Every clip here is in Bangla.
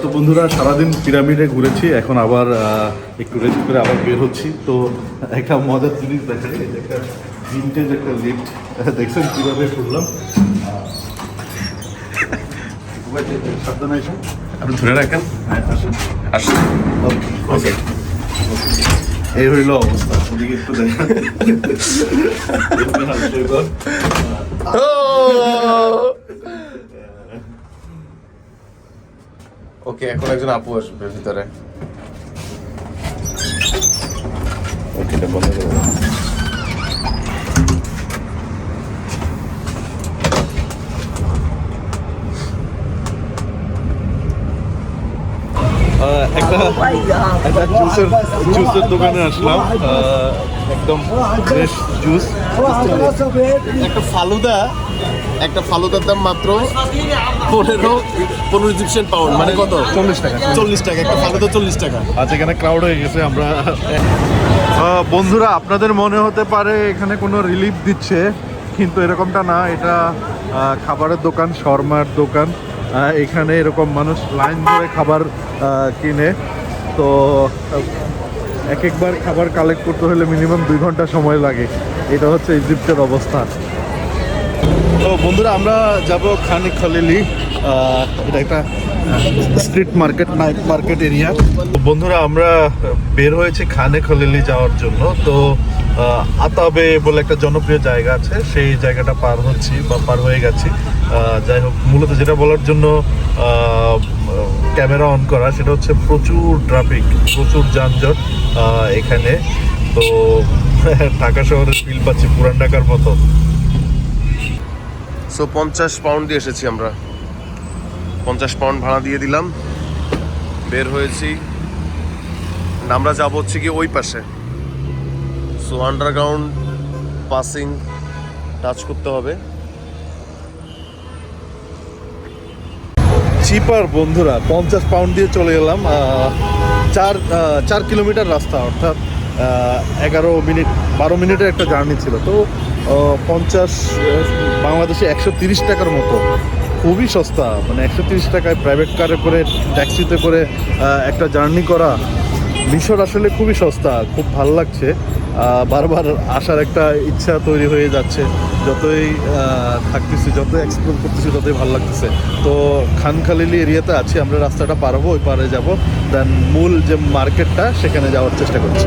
তো বন্ধুরা সারাদিন পিরামিডে ঘুরেছি এখন আবার একটু রেস্ট করে আবার বের হচ্ছি। তো একটা মজার জিনিস দেখাই যে একটা ভিনটেজ একটা লিফট দেখছেন কীভাবে করলাম সাবধানে এসো আপনি ধরে রাখেন। হ্যাঁ আসুন। আসুন। ওকে এই হইল অবস্থা ওদিকে একটু দেখা ওকে এখন একজন আপু আসবে ভিতরে। ওকে বন্ধ করে একটা একটা জুসের জুসের দোকানে আসলাম একদম ফ্রেশ জুস একটা ফালুদা একটা ফালুদার দাম মাত্র পনেরো পনেরো ইজিপশিয়ান পাউন্ড মানে কত? চল্লিশ টাকা। চল্লিশ টাকা একটা ফালুদা চল্লিশ টাকা। আজ এখানে ক্রাউড হয়ে গেছে আমরা বন্ধুরা আপনাদের মনে হতে পারে এখানে কোনো রিলিফ দিচ্ছে কিন্তু এরকমটা না এটা খাবারের দোকান শর্মার দোকান। এখানে এরকম মানুষ লাইন ধরে খাবার কিনে। তো এক একবার খাবার কালেক্ট করতে হলে মিনিমাম দুই ঘণ্টা সময় লাগে। এটা হচ্ছে ইজিপ্টের অবস্থা। তো বন্ধুরা, আমরা যাব খানিক খলিলি এটা একটা street market night market area বন্ধুরা, আমরা বের হয়েছি খানে খলিলি যাওয়ার জন্য। তো আতাবে বলে একটা জনপ্রিয় জায়গা আছে। সেই জায়গাটা পার হচ্ছি বা পার হয়ে গেছি। যাই হোক, মূলত যেটা বলার জন্য ক্যামেরা অন করা, সেটা হচ্ছে প্রচুর ট্রাফিক প্রচুর যানজট এখানে। তো, ঢাকা শহরের ফিল পাচ্ছি পুরান ঢাকার মতো। সো পঞ্চাশ পাউন্ড দিয়ে এসেছি আমরা। পঞ্চাশ পাউন্ড ভাড়া দিয়ে দিলাম। বের হয়েছি। আমরা যাব হচ্ছে কি ওই পাশে। সো আন্ডারগ্রাউন্ড পাসিং টাচ করতে হবে। চিপার বন্ধুরা, পঞ্চাশ পাউন্ড দিয়ে চলে এলাম চার চার কিলোমিটার রাস্তা, অর্থাৎ এগারো মিনিট, বারো মিনিটের একটা জার্নি ছিল। তো পঞ্চাশ বাংলাদেশে একশো তিরিশ টাকার মতো, খুবই সস্তা মানে একশো তিরিশ টাকায় প্রাইভেট কারে করে ট্যাক্সিতে করে একটা জার্নি করা, মিশর আসলে খুবই সস্তা, খুব ভালো লাগছে। বারবার আসার একটা ইচ্ছা তৈরি হয়ে যাচ্ছে। যতই থাকতেছি, যতই এক্সপ্লোর করতেছি, ততই ভালো লাগতেছে। তো খানখালিলি এরিয়াতে আছি, আমরা রাস্তাটা পার হব, ওই পারে যাব। দেন মূল যে মার্কেটটা সেখানে যাওয়ার চেষ্টা করছি।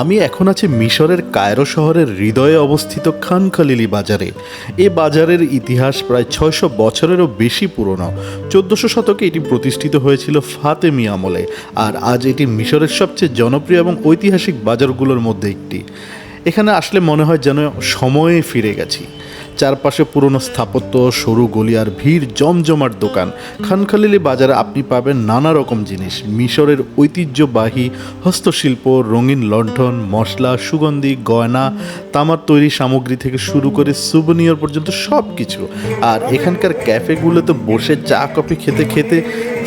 আমি এখন আছি মিশরের কায়রো শহরের হৃদয়ে অবস্থিত খান খালিলি বাজারে। এ বাজারের ইতিহাস প্রায় ছয়শো বছরেরও বেশি পুরনো। চোদ্দশো শতকে এটি প্রতিষ্ঠিত হয়েছিল ফাতেমি আমলে, আর আজ এটি মিশরের সবচেয়ে জনপ্রিয় এবং ঐতিহাসিক বাজারগুলোর মধ্যে একটি। এখানে আসলে মনে হয় যেন সময়ে ফিরে গেছি। চারপাশে পুরনো স্থাপত্য, সরু গলি আর ভিড় জমজমাট দোকান। খানখালিলি বাজারে আপনি পাবেন নানা রকম জিনিস। মিশরের ঐতিহ্যবাহী হস্তশিল্প, রঙিন লণ্ঠন, মশলা, সুগন্ধি, গয়না, তামার তৈরি সামগ্রী থেকে শুরু করে সুবনিয়র পর্যন্ত সব কিছু আর এখানকার ক্যাফেগুলোতে বসে চা, কফি খেতে খেতে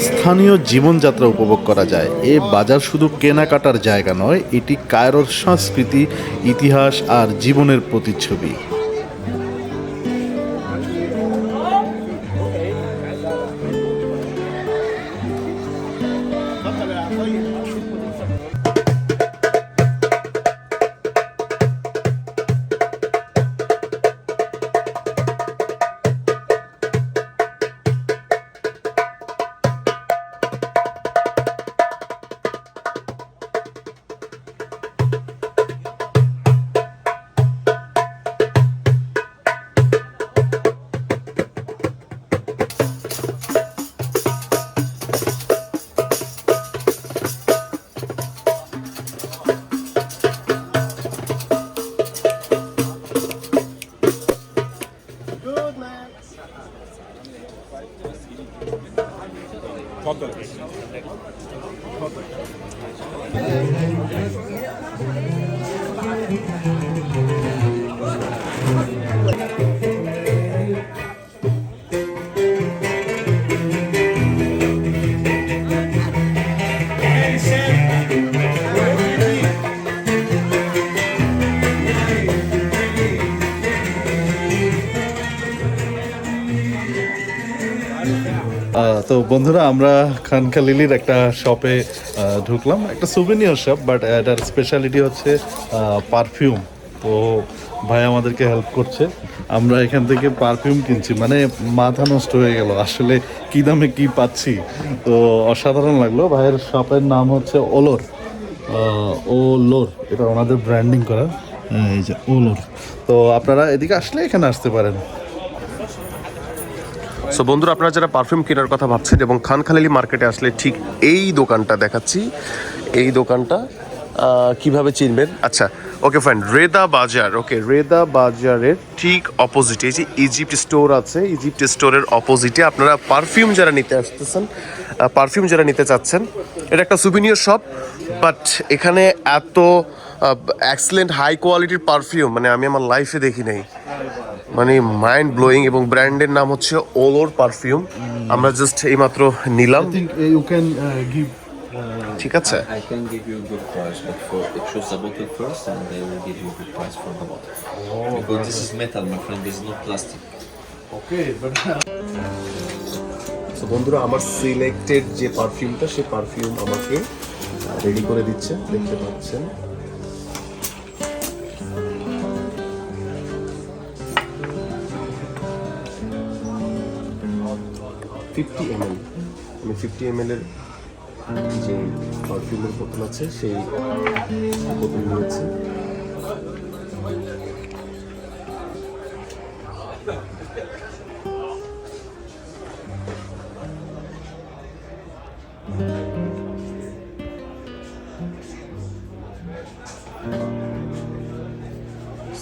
স্থানীয় জীবনযাত্রা উপভোগ করা যায়। এ বাজার শুধু কেনাকাটার জায়গা নয়, এটি কায়রোর সংস্কৃতি, ইতিহাস আর জীবনের প্রতিচ্ছবি। আহ, তো বন্ধুরা আমরা খানখালিলির একটা শপে ঢুকলাম। একটা সুভেনিয়ার শপ বাট এটার স্পেশালিটি হচ্ছে পারফিউম তো ভাই আমাদেরকে হেল্প করছে। আমরা এখান থেকে পারফিউম কিনছি। মানে মাথা নষ্ট হয়ে গেল। আসলে কি দামে কি পাচ্ছি? তো অসাধারণ লাগল। ভাইয়ের শপের নাম হচ্ছে ওলোর। ও লোর এটা ওনাদের ব্র্যান্ডিং করা। এই যে ওলোর। তো আপনারা এদিকে আসলে এখানে আসতে পারেন। সো বন্ধুরা, আপনারা যারা পারফিউম কেনার কথা ভাবছেন এবং খানখালালি মার্কেটে আসলে ঠিক এই দোকানটা দেখাচ্ছি, এই দোকানটা কীভাবে চিনবেন? আচ্ছা ওকে ফাইন রেদা বাজার ওকে রেদা বাজারের ঠিক অপোজিটে যে ইজিপ্ট স্টোর আছে ইজিপ্ট স্টোরের অপোজিটে আপনারা পারফিউম যারা নিতে আসতেছেন পারফিউম যারা নিতে চাচ্ছেন, এটা একটা সুবিনিয়র শপ বাট এখানে এত এক্সেলেন্ট হাই কোয়ালিটির পারফিউম মানে আমি আমার লাইফে দেখি নাই। মানে মাইন্ড ব্লোয়িং এবং ব্র্যান্ডের নাম হচ্ছে ওলোর পারফিউম আমরা জাস্ট এই মাত্র নিলাম ঠিক আছে। বন্ধুরা আমার সিলেক্টেড যে পারফিউমটা সেই পারফিউম আমাকে রেডি করে দিচ্ছে। দেখতে পাচ্ছেন। ফিফটি এম এল আমি ফিফটি এম এর যে পারফিউমের বোতল আছে, সেই বোতল নিয়েছি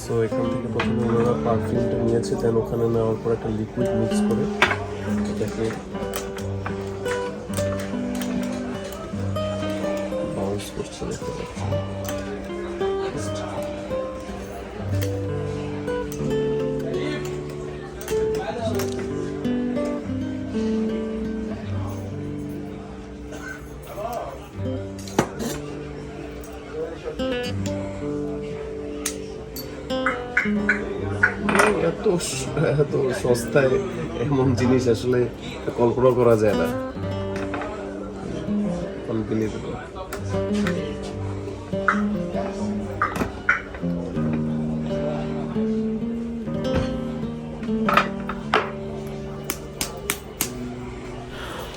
সো এখান থেকে প্রথমে ওনারা পারফিউমটা নিয়েছে দেন ওখানে নেওয়ার পর একটা লিকুইড মিক্স করে এটাকে বাউন্স করছে দেখতে পাচ্ছেন এত স- এত সস্তায় এমন জিনিস আসলে কল্পনা করা যায় না Unbelievable.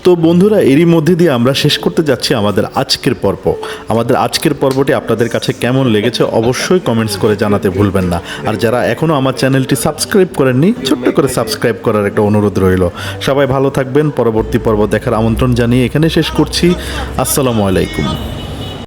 তো বন্ধুরা, এরই মধ্যে দিয়ে আমরা শেষ করতে যাচ্ছি আমাদের আজকের পর্ব। আমাদের আজকের পর্বটি আপনাদের কাছে কেমন লেগেছে অবশ্যই কমেন্টস করে জানাতে ভুলবেন না। আর যারা এখনও আমার চ্যানেলটি সাবস্ক্রাইব করেননি, ছোট্ট করে সাবস্ক্রাইব করার একটা অনুরোধ রইল। সবাই ভালো থাকবেন, পরবর্তী পর্ব দেখার আমন্ত্রণ জানিয়ে এখানে শেষ করছি। আসসালামু আলাইকুম।